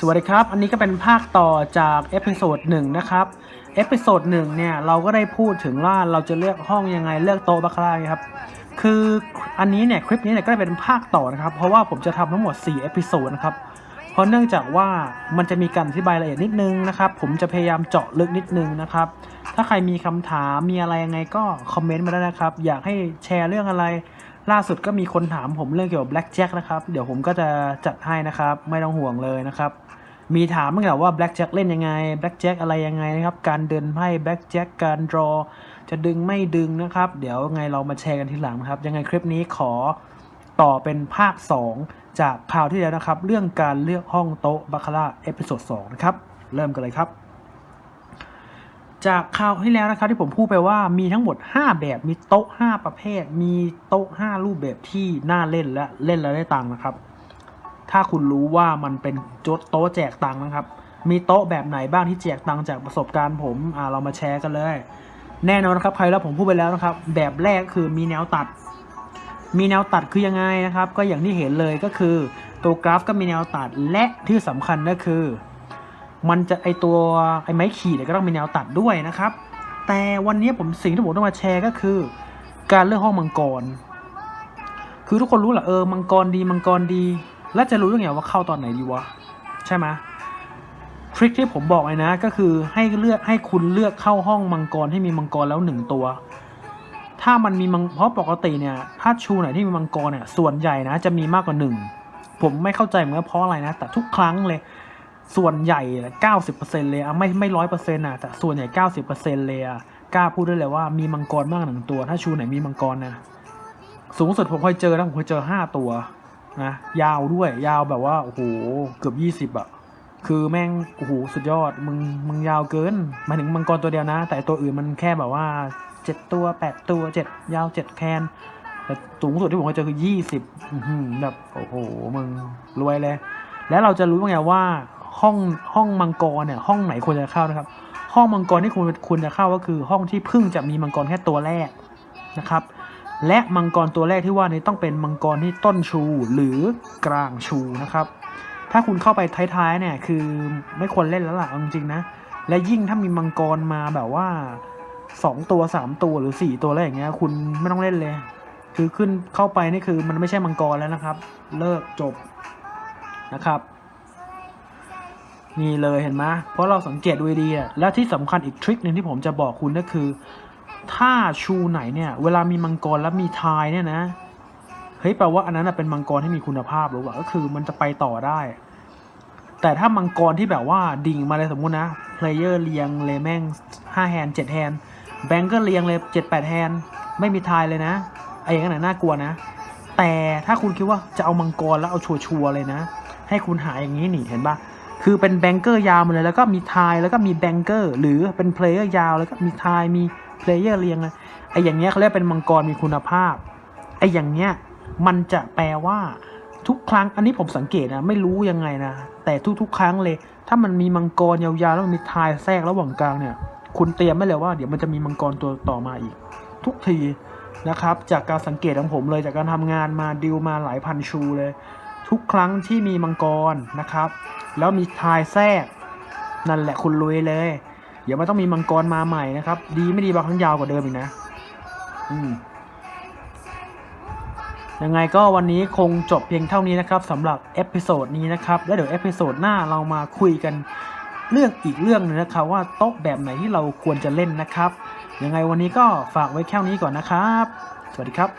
สวัสดีครับ อันนี้ก็เป็นภาคต่อจากเอพิโซดหนึ่งนะครับ เอพิโซดหนึ่งเนี่ยเราก็ได้พูดถึงว่าเราจะเลือกห้องยังไงเลือกโต๊ะบัคคาร่าครับ คืออันนี้เนี่ยคลิปนี้เนี่ยก็เป็นภาคต่อนะครับ เพราะว่าผมจะทำทั้งหมด4เอพิโซดนะครับ เพราะเนื่องจากว่ามันจะมีการอธิบายละเอียดนิดนึงนะครับ ผมจะพยายามเจาะลึกนิดนึงนะครับ ถ้าใครมีคำถามมีอะไรยังไงก็คอมเมนต์มาได้นะครับ อยากให้แชร์เรื่องอะไร ล่าสุดก็มีคนถามผมเรื่องเกี่ยวกับ Black Jack นะครับ เดี๋ยวผมก็จะจัดให้นะครับ ไม่ต้องห่วงเลยนะครับ มีถามเมื่อกี้ว่า Black Jack เล่นยังไง Black Jack อะไรยังไงนะครับ การเดินไพ่ Black Jack การ draw จะดึงไม่ดึงนะครับ เดี๋ยวไงเรามาแชร์กันทีหลังนะครับ ยังไงคลิปนี้ขอต่อเป็นภาค 2 จากคราวที่แล้วนะครับ เรื่องการเลือกห้องโต๊ะบาคาร่าเอพิโซด2นะครับ เริ่มกันเลยครับ จากคราวที่แล้วนะครับที่ผมพูดไปว่ามีทั้งหมด 5 แบบมีโต๊ะ 5 ประเภท มีโต๊ะ 5 รูปแบบที่น่าเล่นและเล่นแล้วได้ตังค์นะครับ ถ้าคุณรู้ว่ามันเป็นโจ๊ะโต๊ะแจกตังค์นะครับ มีโต๊ะแบบไหนบ้างที่แจกตังค์จากประสบการณ์ผมอ่าเรามาแชร์กันเลย แน่นอนนะครับใครแล้วผมพูดไปแล้วนะครับ แบบแรกคือมีแนวตัด มีแนวตัดคือยังไงนะครับ ก็อย่างที่เห็นเลยก็คือตัวกราฟก็มีแนวตัดและที่สำคัญก็คือ มันจะไอตัวไอไม้ขีดเนี่ยก็ต้องมีแนวตัดด้วยนะครับ แต่วันนี้ผมสิ่งที่ผมต้องมาแชร์ก็คือ การเลือกห้องมังกร คือทุกคนรู้แหละเออมังกรดีมังกรดี แล้วจะรู้ได้ไงว่าเข้าตอนไหนดีวะใช่ไหมทริคที่ผมบอกเลยนะก็คือให้เลือกให้คุณเลือกเข้าห้องมังกรที่มีมังกรแล้วหนึ่งตัว ถ้ามันมีมังเพราะปกติเนี่ยถ้าชูไหนที่มีมังกรเนี่ยส่วนใหญ่นะจะมีมากกว่าหนึ่งผมไม่เข้าใจเหมือนเพราะอะไรนะ แต่ทุกครั้งเลย ส่วนใหญ่เก้าสิบเปอร์เซ็นเลยอะไม่ไม่ร้อยเปอร์เซ็นต์อะแต่ส่วนใหญ่เก้าสิบเปอร์เซ็นเลยอะกล้าพูดได้เลยว่ามีมังกรมากหนึ่งตัว ถ้าชูไหนมีมังกรนะสูงสุดผมเคยเจอนะผมเคยเจอห้าตัวนะยาวด้วยยาวแบบว่าโอ้โหเกือบยี่สิบอะคือแม่งโอ้โหสุดยอดมึงมึงยาวเกินมาถึงมังกรตัวเดียวนะ แต่ตัวอื่นมันแค่แบบว่าเจ็ดตัวแปดตัวเจ็ดยาวเจ็ดแคนแต่สูงสุดที่ผมเคยเจอคือยี่สิบแบบโอ้โหมึงรวยเลย แล้วเราจะรู้ไงว่า ห้องห้องมังกรเนี่ยห้องไหนควรจะเข้านะครับ ห้องมังกรที่คุณควรจะเข้าก็คือห้องที่เพิ่งจะมีมังกรแค่ตัวแรกนะครับ และมังกรตัวแรกที่ว่านี้ต้องเป็นมังกรที่ต้นชูหรือกลางชูนะครับ ถ้าคุณเข้าไปท้ายๆเนี่ยคือไม่ควรเล่นแล้วล่ะจริงๆนะและยิ่งถ้ามีมังกรมาแบบว่าสองตัวสามตัวหรือสี่ตัวอะไรอย่างเงี้ย คุณไม่ต้องเล่นเลย คือขึ้นเข้าไปนี่คือมันไม่ใช่มังกรแล้วนะครับ เลิกจบนะครับ นี่เลยเห็นไหมเพราะเราสังเกตดูดีอะและที่สำคัญอีกทริคหนึ่งที่ผมจะบอกคุณก็คือ ถ้าชูไหนเนี่ยเวลามีมังกรแล้วมีทายเนี่ยนะเฮ้ยแปลว่าอันนั้นเป็นมังกรที่มีคุณภาพหรือเปล่าก็คือมันจะไปต่อได้ แต่ถ้ามังกรที่แบบว่าดิ่งมาเลยสมมุตินะเพลเยอร์เรียงเลยแม่งห้าแฮนเจ็ดแฮนแบงก์ก็เรียงเลยเจ็ดแปดแฮนไม่มีทายเลยนะไอ้อย่างนั้นนะน่ากลัวนะ แต่ถ้าคุณคิดว่าจะเอามังกรแล้วเอาชัวร์ๆเลยนะ ให้คุณหาอย่างนี้นี่เห็นปะ คือเป็นแบงเกอร์ยาวมาเลยแล้วก็มีทายแล้วก็มีแบงเกอร์หรือเป็นเพลเยอร์ยาวแล้วก็มีทายมีเพลเยอร์เรียงเลยไอ้อย่างเงี้ยเขาเรียกเป็นมังกรมีคุณภาพไอ้อย่างเงี้ยมันจะแปลว่าทุกครั้งอันนี้ผมสังเกตนะไม่รู้ยังไงนะแต่ทุกๆ ครั้งเลย ถ้ามันมีมังกรยาวๆแล้วมันมีทายแทรกระหว่างกลางเนี่ย คุณเตรียมไว้เลยว่าเดี๋ยวมันจะมีมังกรตัวต่อมาอีก ทุกทีนะครับ จากการสังเกตของผมเลยจากการทำงานมาดิวมาหลายพันชูเลย ทุกครั้งที่มีมังกรนะครับ แล้วมีทายแทรก นั่นแหละคุณรวยเลย เดี๋ยวมันต้องมีมังกรมาใหม่นะครับ ดีไม่ดีบางครั้งยาวกว่าเดิมอีกนะ อืมยังไงก็วันนี้คงจบเพียงเท่านี้นะครับสำหรับเอพิโซดนี้นะครับแล้วเดี๋ยวเอพิโซดหน้าเรามาคุยกันเรื่องอีกเรื่องนึงนะครับ ว่าโต๊ะแบบไหนที่เราควรจะเล่นนะครับ ยังไงวันนี้ก็ฝากไว้แค่นี้ก่อนนะครับ สวัสดีครับ